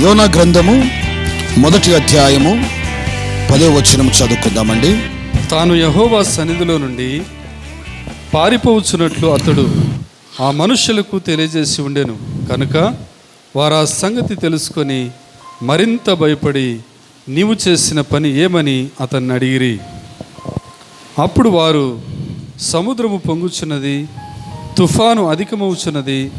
యోనా గ్రంథము మొదటి అధ్యాయము పదే వచనం చదువుకుందామండి. తాను యహోవా సన్నిధిలో నుండి పారిపోవచ్చున్నట్లు అతడు ఆ మనుషులకు తెలియజేసి ఉండెను. కనుక వారు ఆ సంగతి తెలుసుకొని మరింత భయపడి నీవు చేసిన పని ఏమని అతన్ని అడిగిరి. అప్పుడు వారు సముద్రము పొంగుచున్నది తుఫాను అధికమవుచున్నది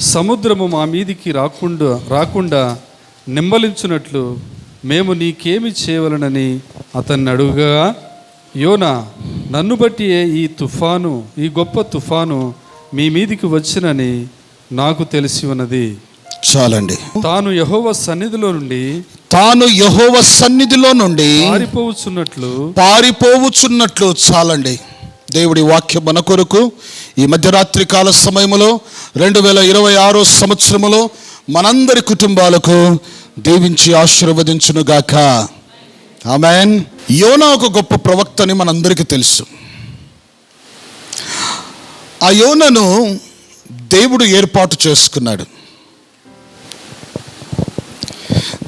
సముద్రము మా మీదికి రాకుండా రాకుండా నిమ్మలించున్నట్లు మేము నీకేమి చేయవలనని అతన్ని అడుగుగా యోనా నన్ను బట్టి ఈ తుఫాను ఈ గొప్ప తుఫాను మీ మీదికి వచ్చినని నాకు తెలిసి ఉన్నది. చాలండి. తాను యహోవ సన్నిధిలో నుండి తాను యహోవ సన్నిధిలో నుండి పారిపోవచ్చున్నట్లు పారిపోవచ్చున్నట్లు చాలండి. దేవుడి వాక్యం మన కొరకు ఈ మధ్యరాత్రి కాల సమయములో రెండు వేల ఇరవై ఆరో సంవత్సరములో మనందరి కుటుంబాలకు దీవించి ఆశీర్వదించునుగాక. ఆమెన్. యోనా ఒక గొప్ప ప్రవక్త అని మనందరికీ తెలుసు. ఆ యోనను దేవుడు ఏర్పాటు చేసుకున్నాడు.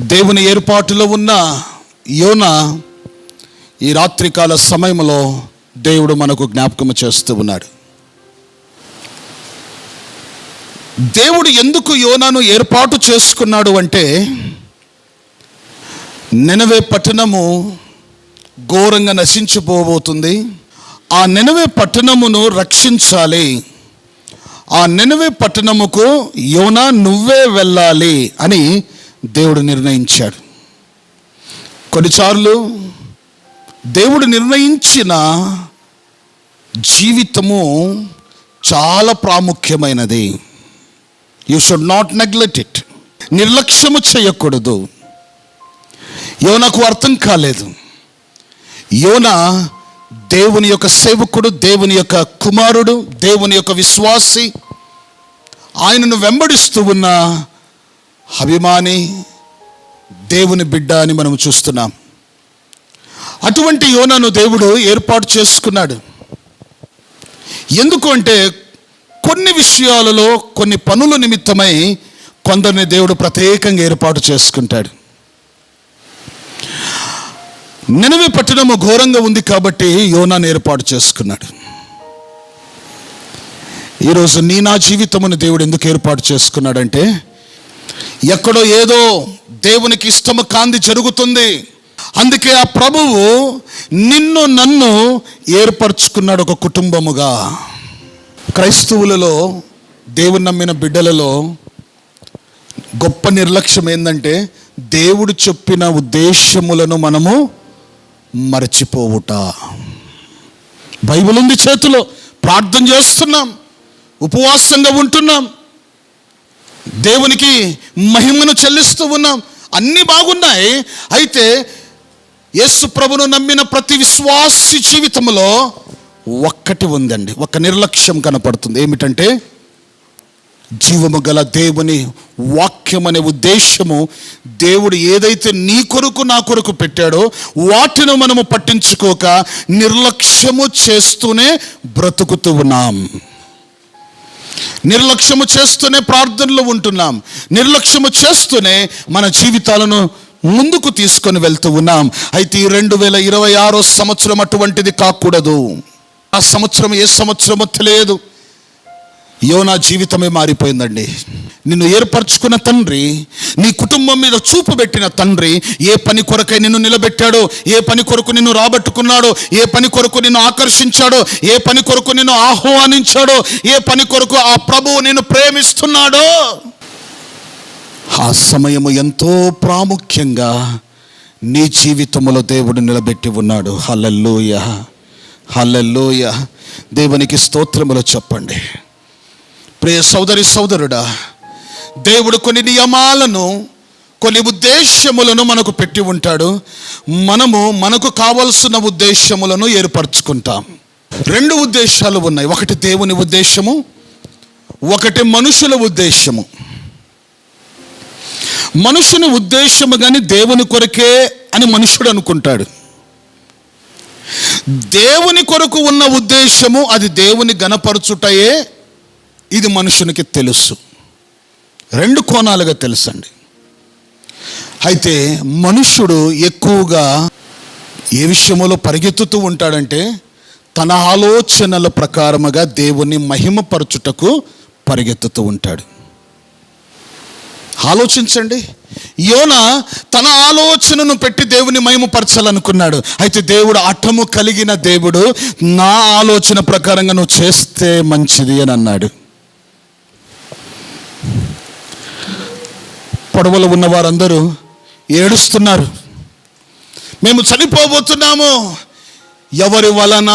దేవుని ఏర్పాటులో ఉన్న యోన ఈ రాత్రికాల సమయంలో దేవుడు మనకు జ్ఞాపకం చేస్తూ ఉన్నాడు. దేవుడు ఎందుకు యోనను ఏర్పాటు చేసుకున్నాడు అంటే నెనవే పట్టణము ఘోరంగా నశించిపోబోతుంది. ఆ నెనవే పట్టణమును రక్షించాలి. ఆ నెనవే పట్టణముకు యోనా నువ్వే వెళ్ళాలి అని దేవుడు నిర్ణయించాడు. కొన్నిసార్లు దేవుడు నిర్ణయించిన జీవితము చాలా ప్రాముఖ్యమైనది. You should not neglect it నిర్లక్ష్యము చేయకూడదు. యోనకు అర్థం కాలేదు. యోన దేవుని యొక్క సేవకుడు దేవుని యొక్క కుమారుడు దేవుని యొక్క విశ్వాసి. ఆయనను వెంబడిస్తూ ఉన్న అభిమాని దేవుని బిడ్డ అని మనం చూస్తున్నాం. అటువంటి యోనను దేవుడు ఏర్పాటు చేసుకున్నాడు. ఎందుకు అంటే కొన్ని విషయాలలో కొన్ని పనుల నిమిత్తమై కొందరిని దేవుడు ప్రత్యేకంగా ఏర్పాటు చేసుకుంటాడు. నినవి పట్టణము ఘోరంగా ఉంది కాబట్టి యోనాను ఏర్పాటు చేసుకున్నాడు. ఈరోజు నీ నా జీవితమును దేవుడు ఎందుకు ఏర్పాటు చేసుకున్నాడంటే ఎక్కడో ఏదో దేవునికి ఇష్టము కాంతి జరుగుతుంది. అందుకే ఆ ప్రభువు నిన్ను నన్ను ఏర్పరచుకున్నాడు ఒక కుటుంబముగా. క్రైస్తవులలో దేవుని నమ్మిన బిడ్డలలో గొప్ప నిర్లక్ష్యం ఏంటంటే దేవుడు చెప్పిన ఉద్దేశములను మనము మర్చిపోవుట. బైబిల్ ఉంది చేతిలో. ప్రార్థన చేస్తున్నాం. ఉపవాసంగా ఉంటున్నాం. దేవునికి మహిమను చెల్లిస్తూ ఉన్నాం. అన్నీ బాగున్నాయి. అయితే యేసు ప్రభును నమ్మిన ప్రతి విశ్వాసి జీవితంలో ఒక్కటి ఉందండి. ఒక నిర్లక్ష్యం కనపడుతుంది. ఏమిటంటే జీవము గల దేవుని వాక్యం అనే ఉద్దేశము దేవుడు ఏదైతే నీ కొరకు నా కొరకు పెట్టాడో వాటిని మనము పట్టించుకోక నిర్లక్ష్యము చేస్తూనే బ్రతుకుతూ ఉన్నాం. నిర్లక్ష్యము చేస్తూనే ప్రార్థనలో ఉంటున్నాం. నిర్లక్ష్యము చేస్తూనే మన జీవితాలను ముందుకు తీసుకొని వెళ్తూ ఉన్నాం. అయితే ఈ రెండు వేల ఇరవై ఆరో సంవత్సరం అటువంటిది కాకూడదు. ఆ సంవత్సరం ఏ సంవత్సరమో తెలియదు. యోనా జీవితమే మారిపోయిందండి. నిన్ను ఏర్పరచుకున్న తండ్రి నీ కుటుంబం మీద చూపు పెట్టిన తండ్రి ఏ పని కొరకై నిన్ను నిలబెట్టాడో ఏ పని కొరకు నిన్ను రాబట్టుకున్నాడో ఏ పని కొరకు నిన్ను ఆకర్షించాడో ఏ పని కొరకు నిన్ను ఆహ్వానించాడో ఏ పని కొరకు ఆ ప్రభువు నిన్ను ప్రేమిస్తున్నాడో ఆ సమయము ఎంతో ప్రాముఖ్యంగా నీ జీవితంలో దేవుడు నిలబెట్టి ఉన్నాడు. హల్లెలూయ హల్లెలూయ. దేవునికి స్తోత్రములు చెప్పండి. ప్రియ సోదరి సోదరుడా దేవుడు కొన్ని నియమాలను కొన్ని ఉద్దేశములను మనకు పెట్టి ఉంటాడు. మనము మనకు కావలసిన ఉద్దేశములను ఏర్పరచుకుంటాం. రెండు ఉద్దేశాలు ఉన్నాయి. ఒకటి దేవుని ఉద్దేశము ఒకటి మనుషుల ఉద్దేశము. మనుషుని ఉద్దేశము కానీ దేవుని కొరకే అని మనుషుడు అనుకుంటాడు. దేవుని కొరకు ఉన్న ఉద్దేశము అది దేవుని గణపరచుటయే ఇది మనుషునికి తెలుసు. రెండు కోణాలుగా తెలుసండి. అయితే మనుష్యుడు ఎక్కువగా ఏ విషయంలో పరిగెత్తుతూ ఉంటాడంటే తన ఆలోచనల ప్రకారముగా దేవుని మహిమపరచుటకు పరిగెత్తుతూ ఉంటాడు. ఆలోచించండి. యోన తన ఆలోచనను పెట్టి దేవుని మహిమపరచాలనుకున్నాడు. అయితే దేవుడు అటము కలిగిన దేవుడు నా ఆలోచన ప్రకారంగా నువ్వు చేస్తే మంచిది అని అన్నాడు. పడవలో ఉన్న వారందరూ ఏడుస్తున్నారు. మేము చనిపోబోతున్నాము. ఎవరి వలన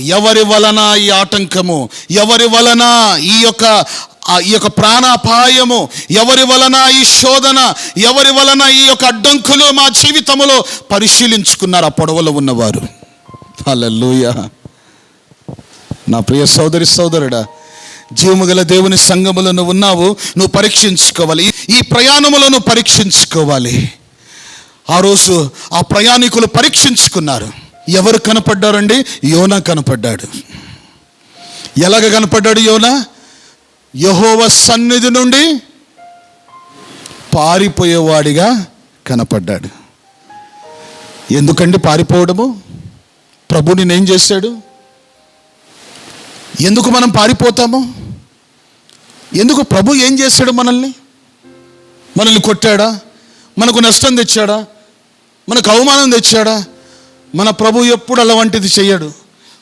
ఎవరి వలన ఈ ఆటంకము? ఎవరి వలన ఈ యొక్క ఈ యొక్క ప్రాణాపాయము? ఎవరి వలన ఈ శోధన? ఎవరి వలన ఈ యొక్క అడ్డంకులు మా జీవితంలో పరిశీలించుకున్నారు ఆ పొడవలో ఉన్నవారు? హల్లెలూయా. నా ప్రియ సోదరి సోదరుడా జీవము గల దేవుని సంఘములో నువ్వు ఉన్నావు నువ్వు పరీక్షించుకోవాలి. ఈ- ప్రయాణములను ప్రయాణములో నువ్వు పరీక్షించుకోవాలి. ఆ రోజు ఆ ప్రయాణికులు పరీక్షించుకున్నారు. ఎవరు కనపడ్డారండి? యోనా కనపడ్డాడు. ఎలాగ కనపడ్డాడు యోనా? యహోవ సన్నిధి నుండి పారిపోయేవాడిగా కనపడ్డాడు. ఎందుకండి పారిపోవడము? ప్రభు నేనేం చేశాడు? ఎందుకు మనం పారిపోతాము? ఎందుకు ప్రభు ఏం చేశాడు మనల్ని? మనల్ని కొట్టాడా? మనకు నష్టం తెచ్చాడా? మనకు అవమానం తెచ్చాడా? మన ప్రభు ఎప్పుడు అలాంటిది చేయడు.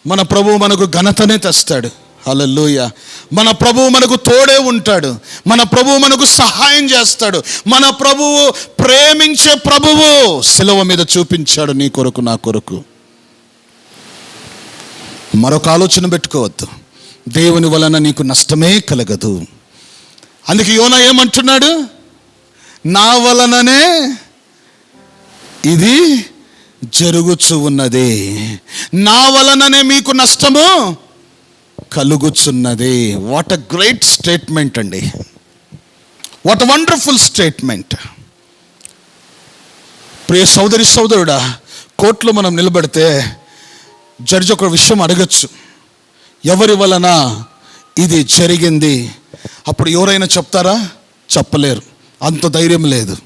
మన ప్రభు మనకు ఘనతనే తెస్తాడు. హల్లెలూయ. మన ప్రభువు మనకు తోడే ఉంటాడు. మన ప్రభువు మనకు సహాయం చేస్తాడు. మన ప్రభువు ప్రేమించే ప్రభువు శిలువ మీద చూపించాడు నీ కొరకు నా కొరకు. మరొక ఆలోచన పెట్టుకోవద్దు. దేవుని వలన నీకు నష్టమే కలగదు. అందుకే యోన ఏమంటున్నాడు? నా వలననే ఇది జరుగుచు ఉన్నది. నా వలననే మీకు నష్టము కలుగుచున్నది. వాట్ అ గ్రేట్ స్టేట్మెంట్ అండి. వాట్ వండర్ఫుల్ స్టేట్మెంట్ ప్రియ సోదరి సోదరుడా కోర్టులో మనం నిలబడితే జడ్జి ఒక విషయం అడగచ్చు. ఎవరి వలన ఇది జరిగింది? అప్పుడు ఎవరైనా చెప్తారా? చెప్పలేరు. అంత ధైర్యం లేదు.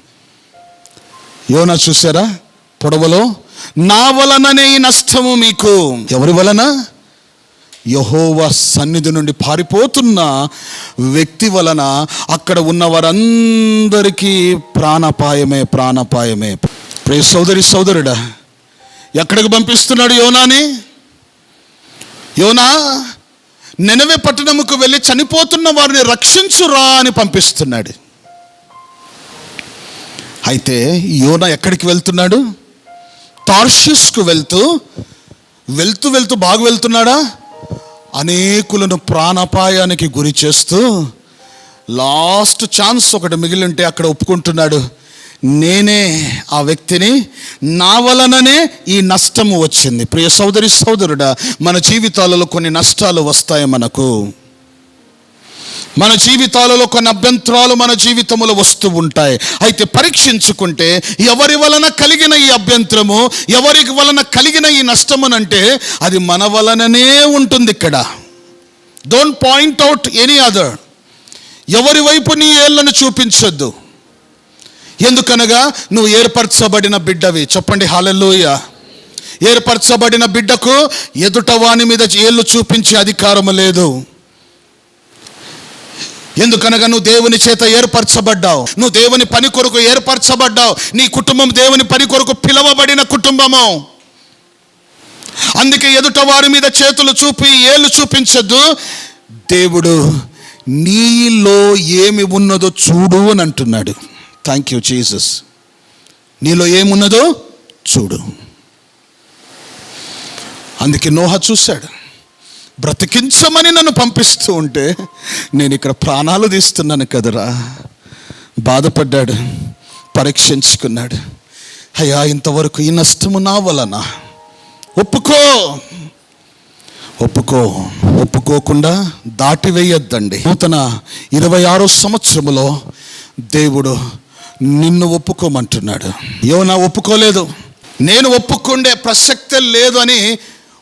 యోనా చూసారా పొడవలో నా వలననే ఈ నష్టము మీకు. ఎవరి వలన? యహోవ సన్నిధి నుండి పారిపోతున్న వ్యక్తి వలన అక్కడ ఉన్న వారందరికీ ప్రాణపాయమే ప్రాణపాయమే. ప్రే సోదరి సోదరుడా ఎక్కడికి పంపిస్తున్నాడు యోనాని? యోనా నెనవే పట్టణముకు వెళ్ళి చనిపోతున్న వారిని రక్షించురా అని పంపిస్తున్నాడు. అయితే యోన ఎక్కడికి వెళ్తున్నాడు? తార్షిస్కు వెళ్తూ వెళ్తూ వెళ్తూ బాగా వెళ్తున్నాడా? అనేకులను ప్రాణాపాయానికి గురి చేస్తూ లాస్ట్ ఛాన్స్ ఒకటి మిగిలి ఉంటే అక్కడ ఒప్పుకుంటున్నాడు. నేనే ఆ వ్యక్తిని నా వలననే ఈ నష్టము వచ్చింది. ప్రియ సోదరి సోదరుడా మన జీవితాలలో కొన్ని నష్టాలు వస్తాయి మనకు. మన జీవితాలలో కొన్ని అభ్యంతరాలు మన జీవితంలో వస్తూ ఉంటాయి. అయితే పరీక్షించుకుంటే ఎవరి వలన కలిగిన ఈ అభ్యంతరము ఎవరి వలన కలిగిన ఈ నష్టమునంటే అది మన వలననే ఉంటుంది ఇక్కడ. Don't point out any other ఎవరి వైపు నీ ఏళ్ళను చూపించొద్దు. ఎందుకనగా నువ్వు ఏర్పరచబడిన బిడ్డవి? చెప్పండి హాలెల్లోయ ఏర్పరచబడిన బిడ్డకు ఎదుట వాని మీద ఏళ్ళు చూపించే అధికారము లేదు. ఎందుకనగా నువ్వు దేవుని చేత ఏర్పరచబడ్డావు? నువ్వు దేవుని పని కొరకు ఏర్పరచబడ్డావు. నీ కుటుంబం దేవుని పని కొరకు పిలవబడిన కుటుంబము. అందుకే ఎదుట వారి మీద చేతులు చూపి ఏళ్ళు చూపించద్దు. దేవుడు నీలో ఏమి ఉన్నదో చూడు అని అంటున్నాడు. థ్యాంక్ యూ జీసస్ నీలో ఏమున్నదో చూడు. అందుకే నోహ చూశాడు. బ్రతికించమని నన్ను పంపిస్తూ ఉంటే నేను ఇక్కడ ప్రాణాలు తీస్తున్నాను కదరా. బాధపడ్డాడు పరీక్షించుకున్నాడు. అయ్యా ఇంతవరకు ఈ నష్టము నా వలన. ఒప్పుకో. ఒప్పుకో. ఒప్పుకోకుండా దాటివేయద్దండి. నూతన ఇరవై ఆరో సంవత్సరములో దేవుడు నిన్ను ఒప్పుకోమంటున్నాడు. యోనా ఒప్పుకోలేదు. నేను ఒప్పుకుండే ప్రసక్తే లేదు అని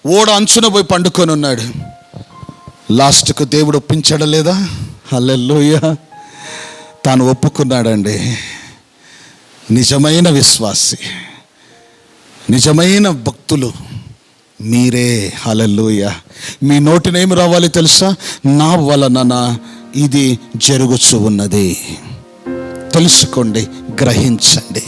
ఓడ అంచున పోయి పండుకొని ఉన్నాడు. లాస్ట్కు దేవుడు ఒప్పించడం లేదా? అల్లెల్లోయ తాను ఒప్పుకున్నాడండి. నిజమైన విశ్వాసి. నిజమైన భక్తులు మీరే. హలలుయ మీ నోటినేమి రావాలి తెలుసా? నా వలన ఇది జరుగుచు ఉన్నది. తెలుసుకోండి గ్రహించండి.